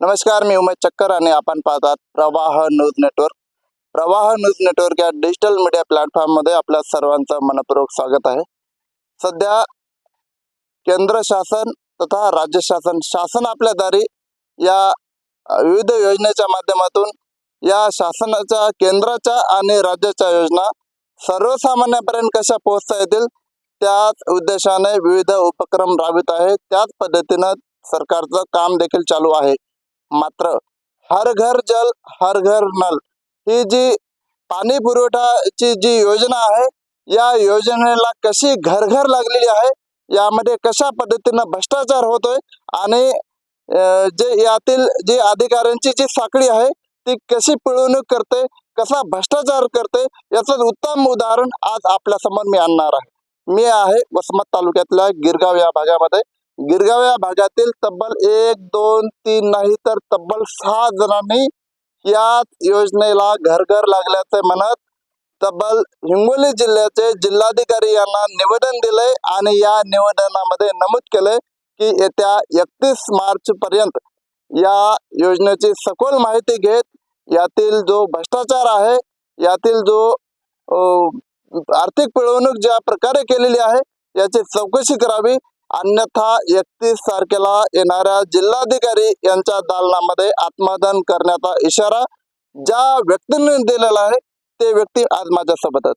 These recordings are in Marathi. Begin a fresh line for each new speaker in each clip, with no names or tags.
नमस्कार मी उमेश चक्कर आणि आपण पाहतात Pravah news network. Pravah news network या डिजिटल मीडिया प्लॅटफॉर्ममध्ये आपल्या सर्वांचं मनपूर्वक स्वागत आहे. सध्या केंद्र शासन तथा राज्य शासन शासन आपल्या दारी या विविध योजनेच्या माध्यमातून या शासनाच्या केंद्राच्या आणि राज्याच्या योजना सर्वसामान्यापर्यंत कशा पोहोचता येतील त्याच उद्देशाने विविध उपक्रम राबवित आहे. त्याच पद्धतीनं सरकारचं काम देखील चालू आहे. मात्र हर घर जल हर घर नल. ही जी पाणी पुरवठाची जी योजना आहे या योजनेला कशी घर घर लागलेली आहे यामध्ये कशा पद्धतीनं भ्रष्टाचार होतोय आणि जे यातील जी अधिकाऱ्यांची जी साखळी आहे ती कशी पिळवणूक करते कसा भ्रष्टाचार करते याचं उत्तम उदाहरण आज आपल्यासमोर मी आणणार आहे. मी आहे वसमत तालुक्यातल्या गिरगाव या भागामध्ये. गिरगाव या भागातील तब्बल एक दोन तीन नाही तर तब्बल सहा जणांनी या योजनेला घर घर लागल्याचे म्हणत तब्बल हिंगोली जिल्ह्याचे जिल्हाधिकारी यांना निवेदन दिले आणि या निवेदनामध्ये नमूद केले की येत्या एकतीस मार्च पर्यंत या योजनेची सखोल माहिती घेत यातील जो भ्रष्टाचार आहे यातील जो आर्थिक पिळवणूक ज्या प्रकारे केलेली आहे याची चौकशी करावी. अन्यथा एकतीस तारखेला येणाऱ्या जिल्हाधिकारी यांच्या दालनामध्ये आत्मदान करण्याचा इशारा ज्या व्यक्तींनी दिलेला आहे ते व्यक्ती आज माझ्यासोबत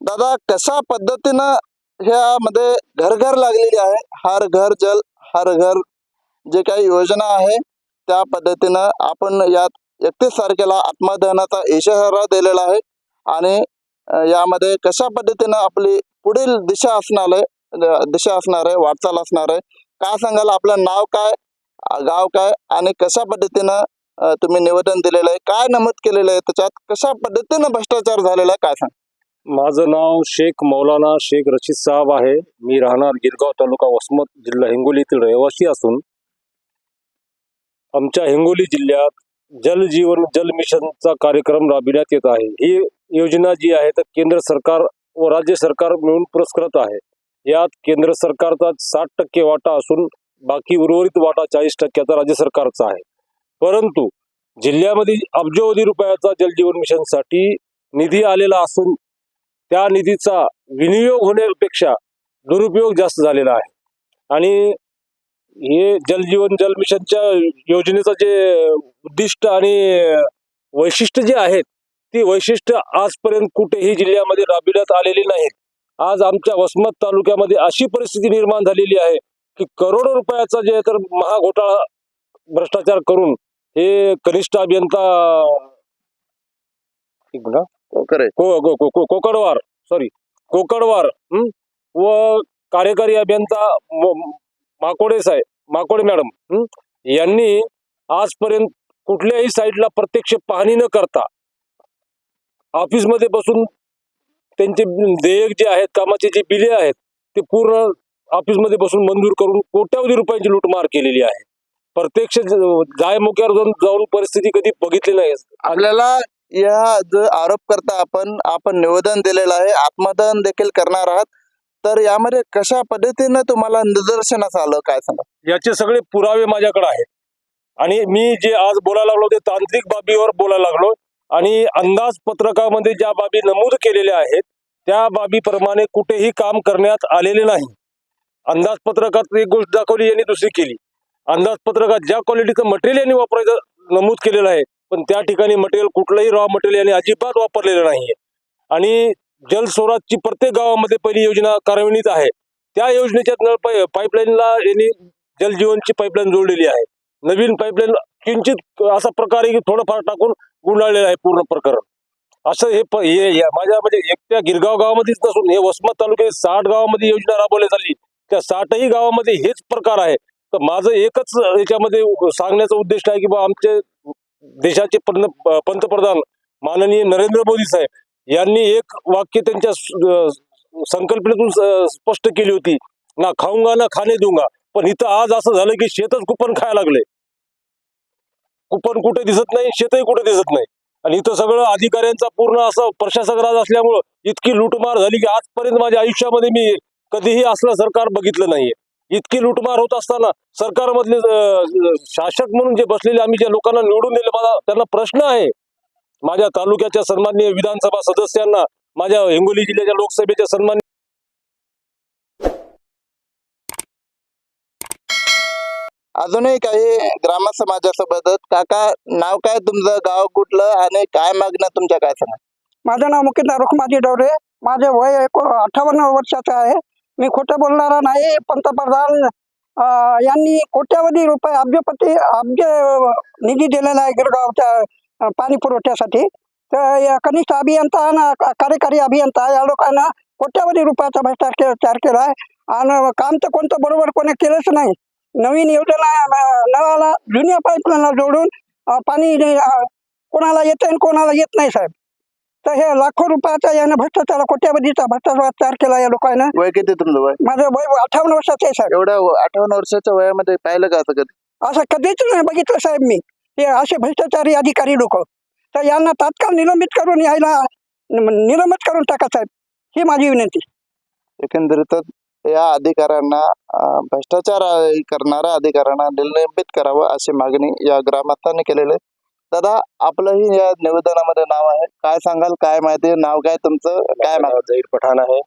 दादा कशा पद्धतीनं ह्यामध्ये घर घर लागलेली आहे? हर घर जल हर घर जे काही योजना आहे त्या पद्धतीनं आपण यात एकतीस तारखेला आत्मदहनाचा इशारा दिलेला आहे. आणि यामध्ये कशा पद्धतीनं आपली पुढील दिशा असणार आहे दिशा असणार आहे वाटचाल असणार आहे. काय सांगाल आपलं नाव काय गाव काय आणि कशा पद्धतीनं तुम्ही निवेदन दिलेलं आहे काय नमूद केलेलं आहे त्याच्यात कशा पद्धतीनं भ्रष्टाचार झालेला आहे काय सांग
माझं नाव शेख मौलाना शेख रशीद साहब आहे. मी राहणार गिरगाव तालुका वसमत जिल्हा हिंगोली येथील रहिवासी असून आमच्या हिंगोली जिल्ह्यात जल जीवन जल मिशनचा कार्यक्रम राबविण्यात येत आहे. ही योजना जी आहे तर केंद्र सरकार व राज्य सरकार मिळून पुरस्कृत आहे. यात केंद्र सरकारचा साठ टक्के वाटा असून बाकी उर्वरित वाटा चाळीस टक्क्याचा राज्य सरकारचा आहे. परंतु जिल्ह्यामध्ये अब्जावधी रुपयाचा जलजीवन मिशनसाठी निधी आलेला असून त्या निधीचा विनियोग होण्यापेक्षा दुरुपयोग जास्त झालेला आहे. आणि हे जलजीवन जल मिशनच्या योजनेचं जे उद्दिष्ट आणि वैशिष्ट्य जे आहेत ती वैशिष्ट्य आजपर्यंत कुठेही जिल्ह्यामध्ये राबविण्यात आलेली नाहीत. आज आमच्या वसमत तालुक्यामध्ये अशी परिस्थिती निर्माण झालेली आहे की करोडो रुपयाचा जे तर महाघोटाळा भ्रष्टाचार करून हे कनिष्ठ अभियंता कोकडवार सॉरी कोकडवार? व कार्यकारी अभियंता माकोडे साहेब माकोडे मॅडम? यांनी आजपर्यंत कुठल्याही साईटला प्रत्यक्ष पाहणी न करता ऑफिसमध्ये बसून त्यांचे देयक जे आहेत कामाचे जे बिले आहेत ते पूर्ण ऑफिसमध्ये बसून मंजूर करून कोट्यावधी रुपयांची लूटमार केलेली आहे. प्रत्यक्ष जायमुख्यावर जाऊन जाऊन परिस्थिती कधी बघितली नाही.
आपल्याला या जो आरोप करता आपण आपण निवेदन दिलेलं आहे आत्मदहन देखील करणार आहात. तर यामध्ये कशा पद्धतीनं तुम्हाला निदर्शनास आलं काय सांगा?
याचे सगळे पुरावे माझ्याकडे आहेत. आणि मी जे आज बोलायला लागलो ते तांत्रिक बाबीवर बोलायला लागलो. आणि अंदाजपत्रकामध्ये ज्या बाबी नमूद केलेल्या आहेत त्या बाबीप्रमाणे कुठेही काम करण्यात आलेले नाही. अंदाजपत्रकात एक गोष्ट दाखवली यांनी दुसरी केली. अंदाजपत्रकात ज्या क्वालिटीचं मटेरियल यांनी वापरायचं नमूद केलेलं आहे पण त्या ठिकाणी मटेरियल कुठलंही रॉ मटेरियल यांनी अजिबात वापरलेलं नाहीये. आणि जलस्वराजची प्रत्येक गावामध्ये पहिली योजना कार्यान्वित आहे. त्या योजनेच्या नळ पाय पाईपलाईनला यांनी जलजीवनची पाईपलाईन जोडलेली आहे. नवीन पाईपलाईन किंचित असा प्रकारे की थोडंफार टाकून गुंडाळलेलं आहे पूर्ण प्रकरण. असं हे हे या- माझ्या म्हणजे एकट्या गिरगाव गावामध्येच नसून हे वसमत तालुक्यात साठ गावामध्ये योजना राबवली झाली. त्या साठही गावामध्ये हेच प्रकार आहे. तर माझं एकच याच्यामध्ये सांगण्याचा उद्देश आहे की बा आमचे देशाचे पंत- पंतप्रधान माननीय नरेंद्र मोदी साहेब यांनी एक वाक्य त्यांच्या संकल्पनेतून स्पष्ट केली होती. ना खाऊंगा ना खाणे देऊंगा पण इथं आज असं झालं की शेतच कुपन खायला लागले. कुपन कुठे दिसत नाही शेतही कुठे दिसत नाही. आणि इथं सगळं अधिकाऱ्यांचा पूर्ण असं प्रशासक राज असल्यामुळं इतकी लूटमार झाली की आजपर्यंत माझ्या आयुष्यामध्ये मी कधीही असलं सरकार बघितलं नाहीये. इतकी लुटमार होत असताना सरकारमधले शासक म्हणून जे बसलेले आम्ही ज्या लोकांना निवडून दिले मला त्यांना प्रश्न आहे. माझ्या तालुक्याच्या सन्माननीय विधानसभा सदस्यांना माझ्या हिंगोली जिल्ह्याच्या लोकसभेच्या सन्मान
अजूनही काही ग्राम समाजासोबतच काका नाव काय तुमचं? गाव कुठलं? आणि काय मागणं? तुमच्या काय सांगा?
माझं नाव मुकिंदा रुखमाजी डवरे. माझे वय एक अठ्ठावन्न वर्षाचं आहे. मी खोटं बोलणारा नाही पंतप्रधान यांनी कोट्यावधी रुपये अब्जपती अब्ज निधी दिलेला आहे गिरगावच्या पाणी पुरवठ्यासाठी. तर या कनिष्ठ अभियंता आणि कार्यकारी अभियंता या लोकांना कोट्यावधी रुपयाचा भ्रष्टाचार केला आहे आणि काम तर कोणतं बरोबर कोणी केलंच नाही. नवीन योजना नळाला जुन्या पाईपलाईनला जोडून पाणी कोणाला येतं आणि कोणाला येत नाही साहेब. तर हे लाखो रुपयाचा यानं भ्रष्टाचार कोट्यावधीचा भ्रष्टाचार केला या लोकांना.
वय किती तुमचं वय?
माझं वय अठ्ठावन्न वर्षाचं आहे साहेब.
एवढ्या अठ्ठावन्न वर्षाच्या वयामध्ये पाहिलं का असं कधी?
असं कधीच नाही बघितलं साहेब मी. हे असे भ्रष्टाचारी अधिकारी लोक. तर यांना तात्काळ निलंबित करून यायला निलंबित करून टाका साहेब. ही माझी विनंती.
एकंदरीतच या अधिकाऱ्यांना भ्रष्टाचार करणाऱ्या अधिकाऱ्यांना निलंबित करावं अशी मागणी या ग्रामस्थांनी केलेली आहे. दादा आपलंही या निवेदनामध्ये नाव आहे. काय सांगाल? काय माहिती? नाव काय तुमचं? काय
नाव झहीर पठाण आहे.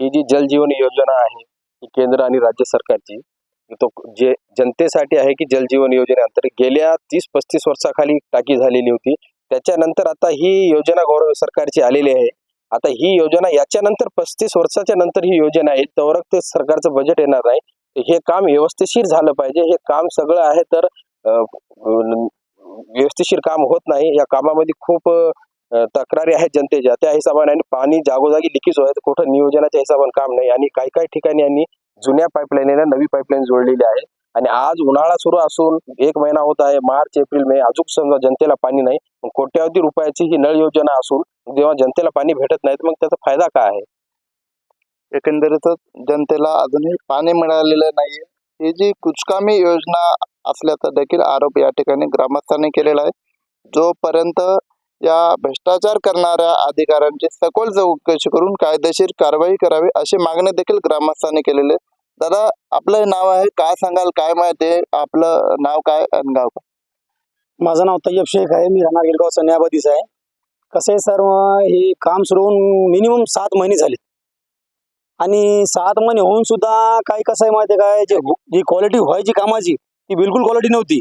ही जी जल जीवन योजना आहे ही केंद्र आणि राज्य सरकारची तो जे जनतेसाठी आहे की जल जीवन योजनेअंतर्गत गेल्या तीस पस्तीस वर्षाखाली टाकी झालेली होती. त्याच्यानंतर आता ही योजना गौरव सरकारची आलेली आहे. आता ही योजना याच्यानंतर पस्तीस वर्षाच्या नंतर ही योजना आहे. तर ते सरकारचं बजेट येणार नाही. हे काम व्यवस्थिशीर झालं पाहिजे. हे काम सगळं आहे तर अं, व्यवस्थिशीर काम होत नाही. या कामामध्ये खूप तक्रारी आहेत जनतेच्या. त्या हिशोबाने आणि पाणी जागोजागी लिकेज होत कुठं नियोजनाच्या हिशोबाने काम नाही. आणि काही काही ठिकाणी यांनी जुन्या पाईपलाईनला नवी पाईपलाईन जोडलेली आहे. आणि आज उन्हाळा सुरू असून एक महिना होत आहे. मार्च एप्रिल मे अजून समजा जनतेला पाणी नाही. कोट्यावधी रुपयाची ही नळ योजना असून जेव्हा जनतेला पाणी भेटत नाही मग त्याचा फायदा काय आहे?
एकंदरीतच जनतेला अजूनही पाणी मिळालेलं नाहीये. ही जी कुचकामी योजना असल्याचा देखील आरोप या ठिकाणी ग्रामस्थांनी केलेला आहे. जोपर्यंत या भ्रष्टाचार करणाऱ्या अधिकाऱ्यांची सखोल चौकशी करून कायदेशीर कारवाई करावी अशी मागणी देखील ग्रामस्थांनी केलेली आहे. दादा आपलं नाव आहे काय सांगाल काय माहिती आहे? आपलं नाव काय आणि गाव काय?
माझं नाव तय्यब शेख आहे मी राहणार गिरगाव न्यायाधीश आहे. कसं आहे सर हे काम सुरू होऊन मिनिमम सात महिने झाले. आणि सात महिने होऊन सुद्धा काय कसं आहे माहिती काय? जे हो, जी क्वालिटी व्हायची कामाची ती बिलकुल क्वालिटी नव्हती.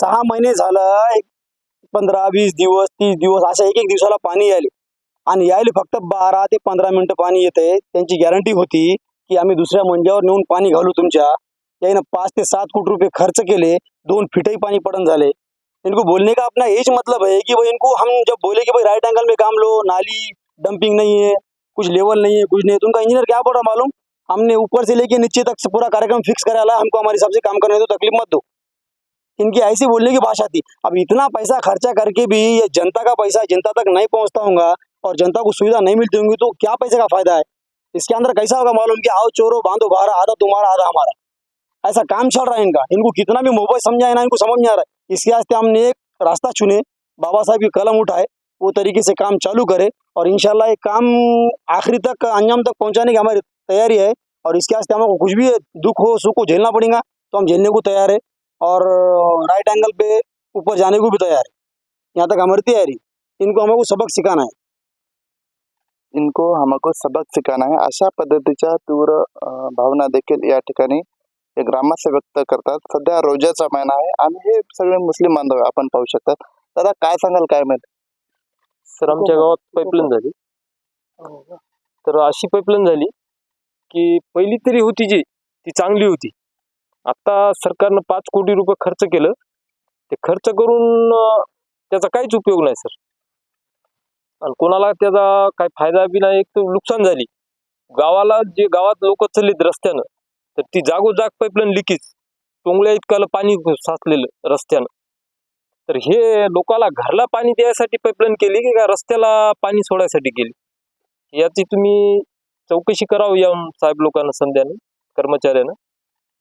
सहा महिने झालं एक पंधरा वीस दिवस तीस दिवस अशा एक एक दिवसाला पाणी यायले. आणि यायले फक्त बारा ते पंधरा मिनिटं पाणी येते त्यांची गॅरंटी होती की आम्ही दुसऱ्या मंजावर नेऊन पाणी घालू तुमच्या. यानं पाच ते सात कोटी रुपये खर्च केले, दोन फिटही पानी पड़न झाले. इनको बोलने का अपना यही मतलब है कि भाई इनको हम जब बोले कि भाई राइट एंगल में काम लो, नाली डंपिंग नहीं है, कुछ लेवल नहीं है, कुछ नहीं है तो उनका इंजीनियर क्या बोल रहा मालूम? हमने ऊपर से लेके नीचे तक से पूरा कार्यक्रम फिक्स करा ला हमको हमारे हिसाब से काम करने दो, तकलीफ़ मत दो। इनकी ऐसी बोलने की भाषा थी। अब इतना पैसा खर्चा करके भी ये जनता का पैसा, जनता तक नहीं पहुँचता होगा और जनता को सुविधा नहीं मिलती होंगी तो क्या पैसे का फ़ायदा है? इसके अंदर कैसा होगा मालूम? कि आओ चोरो, बांधो बाहर, आधा तुम्हारा, आधा हमारा। ऐसा काम चल रहा है इनका। इनको कितना भी मोबाइल समझाए ना, इनको समझ नहीं आ रहा है। इसके वास्ते हमने एक रास्ता चुने, बाबा साहब की कलम उठाए, वो तरीके से काम चालू करे और ये काम आखिरी तक, अंजाम तक पहुँचाने की हमारी तैयारी है। और इसके वास्ते हमको कुछ भी दुख हो, सुख हो, झेलना पड़ेगा तो हम झेलने को तैयार है। और राइट एंगल पे ऊपर जाने को भी तैयार है। यहाँ तक हमारी तैयारी। इनको हमको सबक सिखाना है।
इनको हमको सबक सिखाना है। अशा पद्धतीच्या तीव्र भावना देखील या ठिकाणी हे ग्रामस्थ व्यक्त करतात. सध्या रोजाचा महिना आहे आणि हे सगळे मुस्लिम बांधव आपण पाहू शकतात. दादा काय सांगाल काय माहिती
सर आमच्या गावात पाईपलाईन झाली. तर अशी पाईपलाईन झाली की पहिली तरी होती जी ती चांगली होती. आता सरकारनं पाच कोटी रुपये खर्च केलं. ते खर्च करून त्याचा काहीच उपयोग नाही सर. आणि कोणाला त्याचा काही फायदा बी नाही एक तर नुकसान झाली. गावाला जे गावात लोक चाललीत रस्त्यानं तर ती जागोजाग पाईपलाईन लिकीज टोंगळ्या इतकाला पाणी साचलेलं रस्त्यानं. तर हे लोकाला घरला पाणी द्यायसाठी पाईपलाईन केली की का रस्त्याला पाणी सोडायसाठी केली? याची तुम्ही चौकशी करावं या साहेब लोकांना संध्याने कर्मचाऱ्यानं.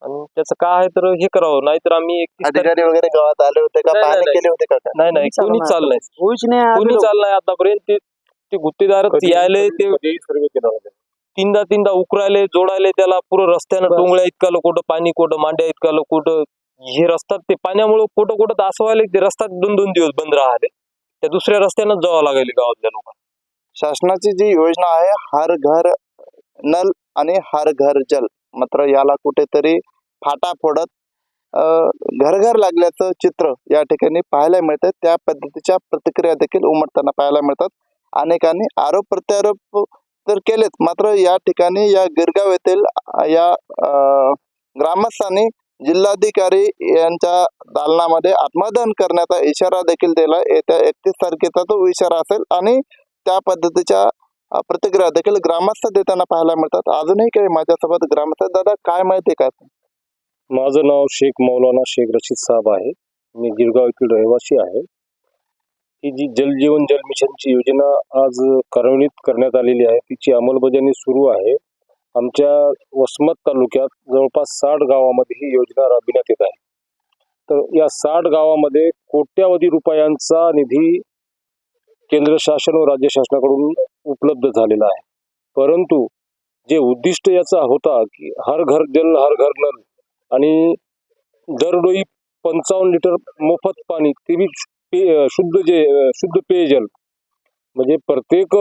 आणि त्याचं काय आहे तर हे करावं नाहीतर आम्ही एकतीस
अधिकारी वगैरे गावात आले होते का?
नाही,
पाहणी
नाही.
केले होते का काय?
नाही नाही कोणी चाललंय.
नहीं.
कोणी चाललंय आतापर्यंत. ते ते गुत्तेदार यायले ते तीनदा तीनदा उकरायले जोडायले त्याला पुरं रस्त्यानं. डोंगळ्या इतकालं कुठं पाणी कुठं मांड्या इतकालं कुठं हे रस्त्यात ते पाण्यामुळे कुठं कुठं तर असं व्हायला की ते रस्त्यात दोन दोन दिवस बंद राहिले. त्या दुसऱ्या रस्त्यानं जावं लागेल गावातल्या लोकांना.
शासनाची जी योजना आहे हर घर नल आणि हर घर जल मात्र याला कुठेतरी फाटा फोडत घरघर लागल्याचं चित्र या ठिकाणी पाहायला मिळतं त्या पद्धतीच्या प्रतिक्रिया देखील उमटताना पाहायला मिळतात. अनेकांनी आरोप प्रत्यारोप तर केलेत मात्र या ठिकाणी या गिरगाव येथील या ग्रामस्थांनी जिल्हाधिकारी यांच्या दालनामध्ये आत्मदान करण्याचा इशारा देखील दिला येत्या एकतीस तारखेचा तो इशारा असेल आणि त्या पद्धतीच्या प्रतिक्रिया देखील ग्रामस्थ देताना पाहायला मिळतात. अजूनही काही माझ्यासोबत ग्रामस्थ दादा काय माहिती आहे का?
माझं नाव शेख मौलाना शेख रशीद साहेब आहे. मी गिरगाव येथील रहिवासी आहे. ही जी जल जीवन जल मिशनची योजना आज कार्यान्वित करण्यात आलेली आहे तिची अंमलबजावणी सुरू आहे. आमच्या वसमत तालुक्यात जवळपास साठ गावामध्ये ही योजना राबविण्यात येत आहे. तर या साठ गावामध्ये कोट्यावधी रुपयांचा निधी केंद्र शासन व राज्य शासनाकडून उपलब्ध झालेला आहे. परंतु जे उद्दिष्ट याचा होता की हर घर जल हर घर नल आणि दरडोई पंचावन्न लिटर मोफत पाणी ते बी शुद्ध जे शुद्ध पेयजल म्हणजे प्रत्येक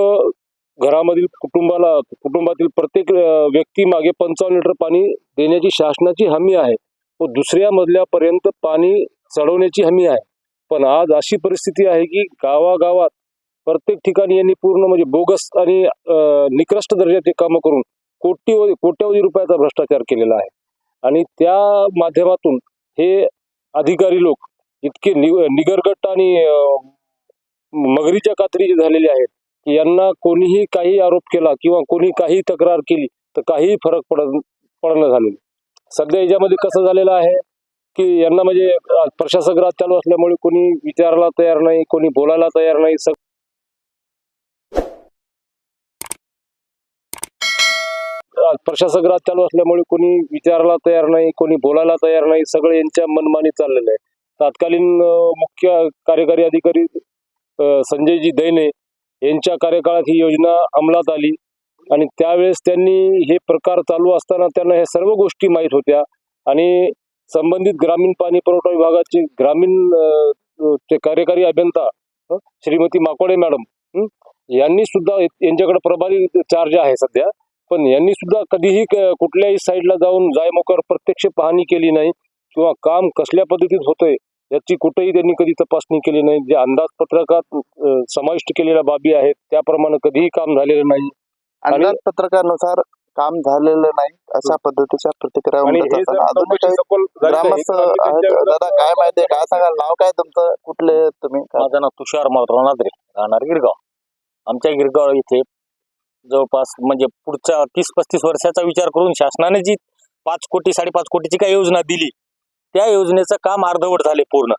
घरामधील कुटुंबाला कुटुंबातील प्रत्येक व्यक्ती व्यक्तीमागे पंचावन्न लिटर पाणी देण्याची शासनाची हमी आहे. व दुसऱ्या मजल्यापर्यंत पाणी चढवण्याची हमी आहे. पण आज अशी परिस्थिती आहे की गावागावात प्रत्येक ठिकाणी यांनी पूर्ण म्हणजे बोगस आणि निकृष्ट दर्जाचे कामं करून कोटी कोट्यावधी रुपयाचा भ्रष्टाचार केलेला आहे. आणि त्या माध्यमातून हे अधिकारी लोक इतके नि निगरगट आणि मगरीच्या कात्रीचे झालेले आहेत की यांना कोणीही काही आरोप केला किंवा कोणी काही तक्रार केली तर काहीही फरक पडत पडणं झालेलं सध्या याच्यामध्ये कसं झालेलं आहे की यांना म्हणजे प्रशासक राज चालू असल्यामुळे कोणी विचारायला तयार नाही कोणी बोलायला तयार नाही. सग प्रशासक राज चालू असल्यामुळे कोणी विचारायला तयार नाही कोणी बोलायला तयार नाही सगळं यांच्या मनमानी चाललेलं आहे तत्कालीन मुख्य कार्यकारी अधिकारी संजयजी दैने यांच्या कार्यकाळात ही योजना अंमलात आली आणि त्यावेळेस त्यांनी हे प्रकार चालू असताना त्यांना ह्या सर्व गोष्टी माहीत होत्या आणि संबंधित ग्रामीण पाणी पुरवठा विभागाचे ग्रामीण ते कार्यकारी अभियंता श्रीमती माकोडे मॅडम यांनी सुद्धा यांच्याकडे प्रभारी चार्ज आहे सध्या. पण यांनी सुद्धा कधीही क- कुठल्याही साईडला जाऊन जायमोकर प्रत्यक्ष पाहणी केली नाही किंवा काम कसल्या पद्धतीत होतंय याची कुठेही त्यांनी कधी तपासणी केली नाही. जे अंदाजपत्रकात समाविष्ट केलेल्या बाबी आहेत त्याप्रमाणे कधीही काम झालेलं नाही.
अंदाजपत्रकानुसार काम झालेलं नाही अशा पद्धतीच्या प्रतिक्रिया
हे
दादा काय माहिती आहे? काय सांगाल? नाव काय तुमचं? कुठले तुम्ही? काय?
माझं नाव तुषार नादरे राहणार गिरगाव. आमच्या गिरगाव इथे जवळपास म्हणजे पुढच्या तीस पस्तीस वर्षाचा विचार करून शासनाने जी पाच कोटी साडेपाच कोटीची काय योजना दिली त्या योजनेचं काम अर्धवट झाले पूर्ण.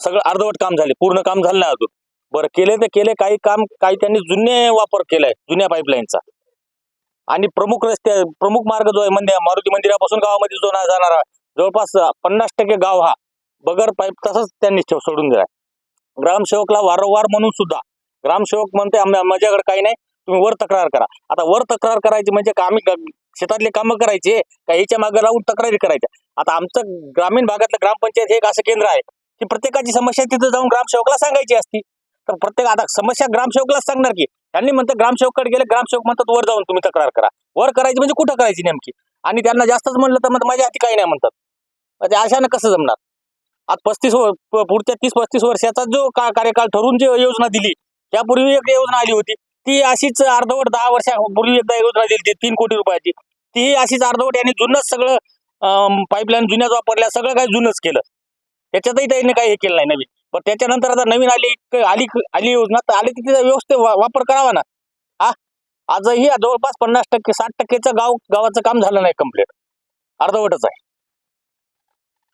सगळं अर्धवट काम झाले पूर्ण काम झालं नाही अजून. बरं केले तर केले काही काम काही त्यांनी जुने वापर केलाय जुन्या पाईपलाईनचा. आणि प्रमुख रस्ते प्रमुख मार्ग जो आहे मंदिर मारुती मंदिरापासून गावामध्ये जो ना जाणारा जवळपास पन्नास टक्के गाव हा बगर पाईप तसंच त्यांनी ठेव सोडून दिलाय. ग्रामसेवकला वारंवार म्हणून सुद्धा ग्रामसेवक म्हणते आम्ही माझ्याकडे काही नाही तुम्ही वर तक्रार करा. आता वर तक्रार करायची म्हणजे का आम्ही शेतातले कामं करायचे? का याच्या मागे राहून तक्रारी करायच्या? आता आमचं ग्रामीण भागातलं ग्रामपंचायत हे एक असं केंद्र आहे की प्रत्येकाची समस्या तिथं जाऊन ग्रामसेवकला सांगायची असती. तर प्रत्येक आता समस्या ग्रामसेवकलाच सांगणार की त्यांनी म्हणतात ग्रामसेवककडे गेले ग्रामसेवक म्हणतात वर जाऊन तुम्ही तक्रार करा. वर करायची म्हणजे कुठं करायची नेमकी? आणि त्यांना जास्तच म्हणलं तर म्हणतात माझ्या हाती काही नाही म्हणतात. म्हणजे अशानं कसं जमणार? आज पस्तीस पुढच्या तीस पस्तीस वर्षाचा जो का कार्यकाळ ठरून जी योजना दिली त्यापूर्वी एक योजना आली होती. ती अशीच अर्धवट दहा वर्षापूर्वी एकदा योजना दिली होती तीन कोटी रुपयाची. ती अशीच अर्धवट यांनी जुनच सगळं पाईपलाईन जुन्याच वापरल्या सगळं काही जुनच केलं. त्याच्यातही त्यांनी काही हे केलं नाही नवीन. पण त्याच्यानंतर आता नवीन आली आली आली योजना तर आली तिथे व्यवस्थित वापर करावा ना. हा? आजही जवळपास पन्नास टक्के साठ टक्केचं गाव गावाचं काम झालं नाही कंप्लीट अर्धवटच आहे.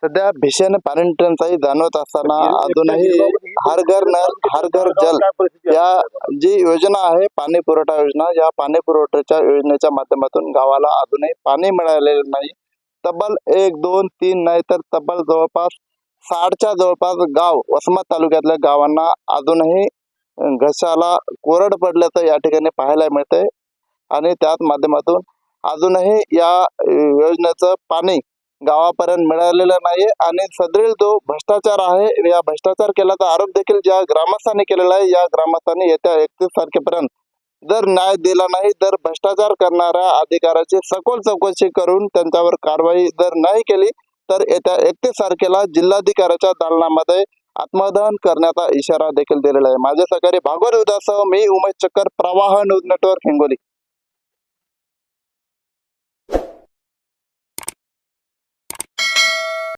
सध्या भीषण पाणी टंचाई जाणवत असताना अजूनही हर घर नल हर घर जल. या जी योजना आहे पाणी पुरवठा योजना या पाणी पुरवठ्याच्या योजनेच्या माध्यमातून गावाला अजूनही पाणी मिळालेलं नाही. तब्बल एक दोन तीन नाही तर तब्बल जवळपास साठच्या जवळपास गाव वसमत तालुक्यातल्या गावांना अजूनही घशाला कोरड पडल्याचं या ठिकाणी पाहायला मिळतंय. आणि त्याच माध्यमातून अजूनही या योजनेचं पाणी गावापर्यंत मिळालेला नाही आणि सदरील जो भ्रष्टाचार आहे या भ्रष्टाचार केल्याचा आरोप देखील ज्या ग्रामस्थांनी केलेला आहे या ग्रामस्थांनी येत्या एकतीस तारखेपर्यंत जर न्याय दिला नाही तर भ्रष्टाचार करणाऱ्या अधिकाऱ्याची सखोल चौकशी करून त्यांच्यावर कारवाई जर नाही केली तर येत्या एकतीस तारखेला जिल्हाधिकाऱ्याच्या दालनामध्ये आत्मदहन करण्याचा इशारा देखील दिलेला आहे. माझे सहकारी भागवत उदासह मी उमेश चक्कर प्रवाह न्यूज नेटवर्क हिंगोली.